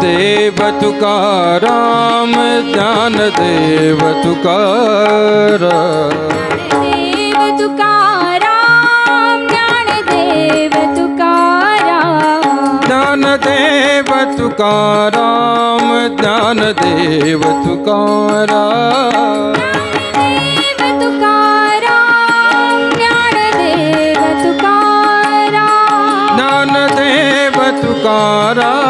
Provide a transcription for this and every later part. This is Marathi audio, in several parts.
देव तुकाराम ज्ञान देव तुकार। देव तुकाराम ज्ञान देव तुकारा। ज्ञान देव तुकाराम ज्ञान देव तुकारा। ज्ञान देव तुकाराम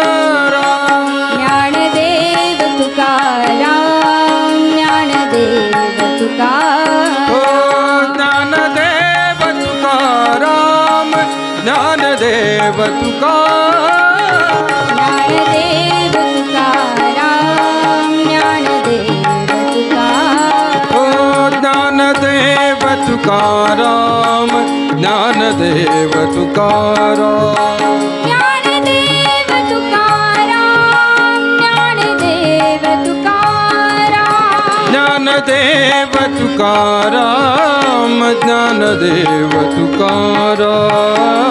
ज्ञानदेव तुकाराम. ज्ञानदेव तुकाराम ज्ञानदेव तुकाराम। हो ज्ञानदेव तुकाराम ज्ञानदेव तुकाराम। ज्ञानदेव तुकाराम ज्ञानदेव तुकाराम.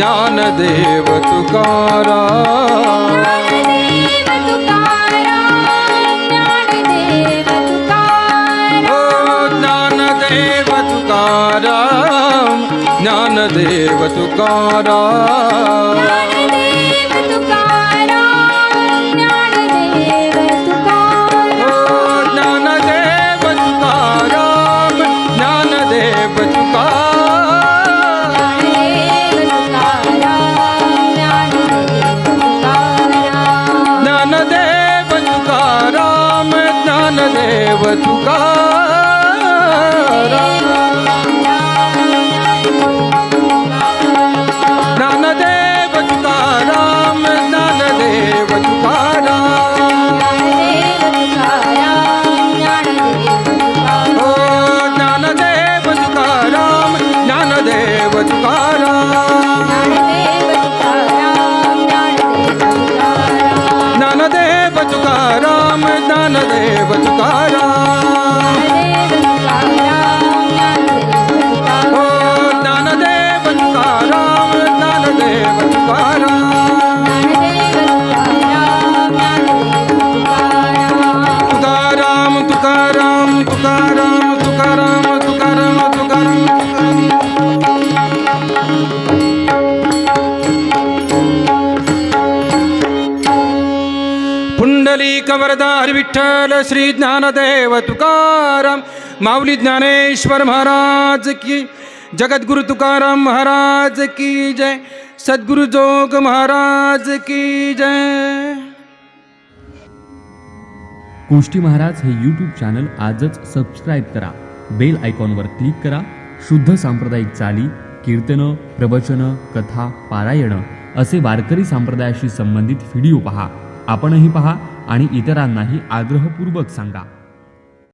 જ્ઞાનદેવ તુકારા તુકારામ જ્ઞાનદેવ તુકારામ જ્ઞાનદેવ તુકારામ ज्ञानदेव तुकाराम हो ज्ञानदेव तुकाराम ज्ञानदेव तुकाराम. ज्ञानदेव तुकाराम ज्ञानदेव तुकाराम. पुंडली कवरदार विठ्ठल श्री ज्ञानदेव तुकाराम माऊली ज्ञानेश्वर महाराज की जगद्गुरु तुकाराम महाराज की जय सद्गुरु जोग महाराज की जय गोष्टी महाराज हे यूट्यूब चॅनल आजच सबस्क्राईब करा. बेल आयकॉनवर क्लिक करा. शुद्ध सांप्रदायिक चाली कीर्तनं प्रवचनं कथा पारायणं असे वारकरी संप्रदायाशी संबंधित व्हिडिओ पहा. आपणही पहा. आणि इतरांनाही आग्रहपूर्वक सांगा.